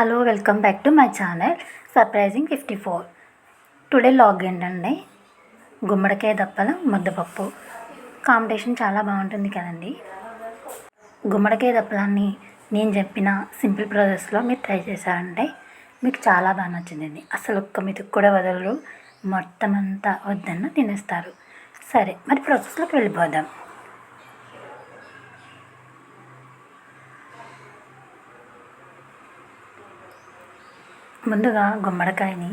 Hello welcome back to my channel surprising fifty four today log ఏంటండి గుమ్మడికాయ దప్పల ముద్దపప్పు. Combination చాలా బాగుంటుంది కదండి. గుమ్మడికాయ దప్పలాన్ని నేను చెప్పిన సింపుల్ ప్రాసెస్లో మీరు ట్రై చేశారంటే మీకు చాలా బాగా నచ్చిందండి. అసలు ఒక్క మెతుకు కూడా వదలరు. మొత్తం అంతా వద్దన్న తినేస్తారు. సరే మరి ప్రాసెస్లోకి వెళ్ళిపోదాం. ముందుగా గుమ్మడికాయని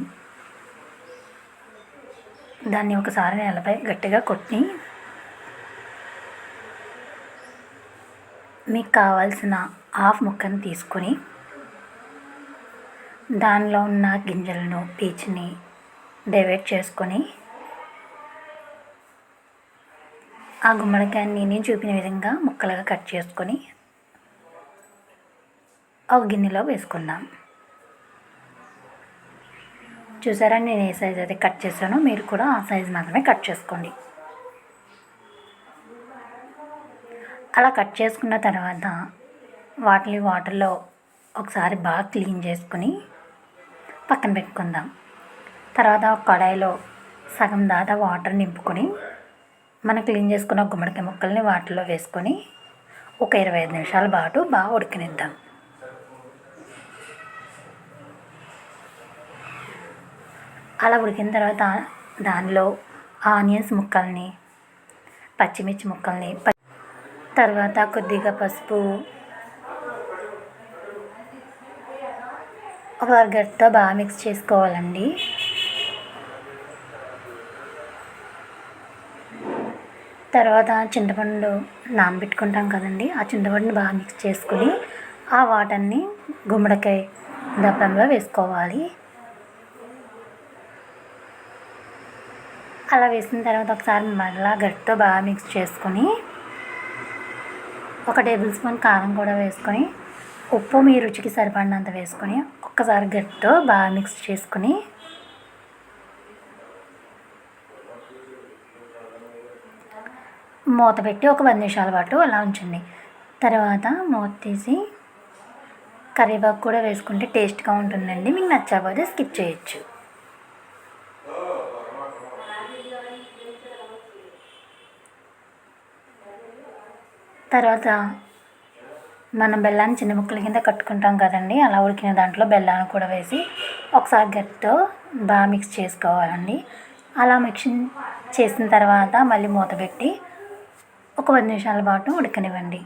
దాన్ని ఒకసారి నేలపై గట్టిగా కొట్టి మీకు కావాల్సిన హాఫ్ ముక్కను తీసుకొని దానిలో ఉన్న గింజలను పీచుని డైవర్ట్ చేసుకొని ఆ గుమ్మడికాయని నేను చూపిన విధంగా ముక్కలుగా కట్ చేసుకొని ఒక గిన్నెలో వేసుకుందాం. చూసారా? నేను ఏ సైజ్ అయితే కట్ చేశానో మీరు కూడా ఆ సైజ్ మాత్రమే కట్ చేసుకోండి. అలా కట్ చేసుకున్న తర్వాత వాటిని వాటర్లో ఒకసారి బాగా క్లీన్ చేసుకుని పక్కన పెట్టుకుందాం. తర్వాత ఒక కడాయిలో సగం దాదా వాటర్ నింపుకొని మనం క్లీన్ చేసుకున్న గుమ్మడికాయ ముక్కల్ని వాటిలో వేసుకొని ఒక ఇరవై ఐదు నిమిషాల పాటు బాగా ఉడికనిద్దాం. అలా ఉడికిన తర్వాత దానిలో ఆనియన్స్ ముక్కల్ని పచ్చిమిర్చి ముక్కల్ని తర్వాత కొద్దిగా పసుపు ఒక బాగా మిక్స్ చేసుకోవాలండి. తర్వాత చింతపండు నానబెట్టుకుంటాం కదండి ఆ చింతపండుని బాగా మిక్స్ చేసుకుని ఆ వాటర్ని గుమ్మడికాయ దప్పంలో వేసుకోవాలి. అలా వేసిన తర్వాత ఒకసారి మళ్ళా గట్టితో బాగా మిక్స్ చేసుకొని ఒక టేబుల్ స్పూన్ కారం కూడా వేసుకొని ఉప్పు మీ రుచికి సరిపడినంత వేసుకొని ఒక్కసారి గట్టితో బాగా మిక్స్ చేసుకొని మూత పెట్టి ఒక పది నిమిషాల పాటు అలా ఉంచండి. తర్వాత మూత తీసి కరివేపాకు కూడా వేసుకుంటే టేస్ట్గా ఉంటుందండి. మీకు నచ్చకపోతే స్కిప్ చేయొచ్చు. తర్వాత మనం బెల్లాన్ని చిన్న ముక్కల కింద కట్టుకుంటాం కదండి. అలా ఉడికిన దాంట్లో బెల్లాన్ని కూడా వేసి ఒకసారి గట్టితో బాగా మిక్స్ చేసుకోవాలండి. అలా మిక్స్ చేసిన తర్వాత మళ్ళీ మూత పెట్టి ఒక పది నిమిషాల పాటు ఉడకనివ్వండి.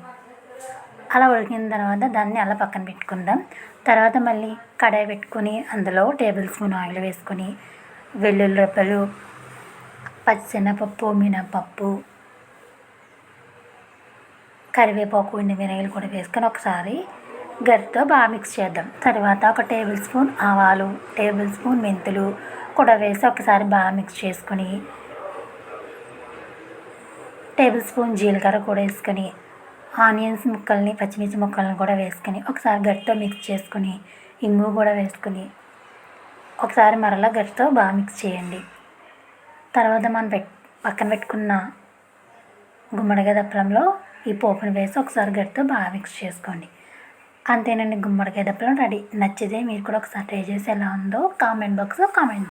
అలా ఉడికిన తర్వాత దాన్ని అలా పక్కన పెట్టుకుందాం. తర్వాత మళ్ళీ కడాయి పెట్టుకొని అందులో టేబుల్ స్పూన్ ఆయిల్ వేసుకొని వెల్లుల్లి రెప్పలు పచ్చిశనగపప్పు మినపప్పు కరివేపాకు ఎండు మినగలు కూడా వేసుకొని ఒకసారి గరితో బాగా మిక్స్ చేద్దాం. తర్వాత ఒక టేబుల్ స్పూన్ ఆవాలు టేబుల్ స్పూన్ మెంతులు కూడా వేసి ఒకసారి బాగా మిక్స్ చేసుకొని టేబుల్ స్పూన్ జీలకర్ర కూడా వేసుకొని ఆనియన్స్ ముక్కల్ని పచ్చిమిర్చి ముక్కల్ని కూడా వేసుకొని ఒకసారి గట్టితో మిక్స్ చేసుకొని ఇంగు కూడా వేసుకొని ఒకసారి మరలా గట్టితో బాగా మిక్స్ చేయండి. తర్వాత మనం పెట్ పక్కన పెట్టుకున్న గుమ్మడికాయ దప్పలంలో ఈ పోపును వేసి ఒకసారి గట్టితో బాగా మిక్స్ చేసుకోండి. అంతేనండి గుమ్మడికాయ దప్పలం రెడీ. నచ్చితే మీరు కూడా ఒకసారి ట్రై చేసి ఎలా ఉందో కామెంట్ బాక్స్లో కామెంట్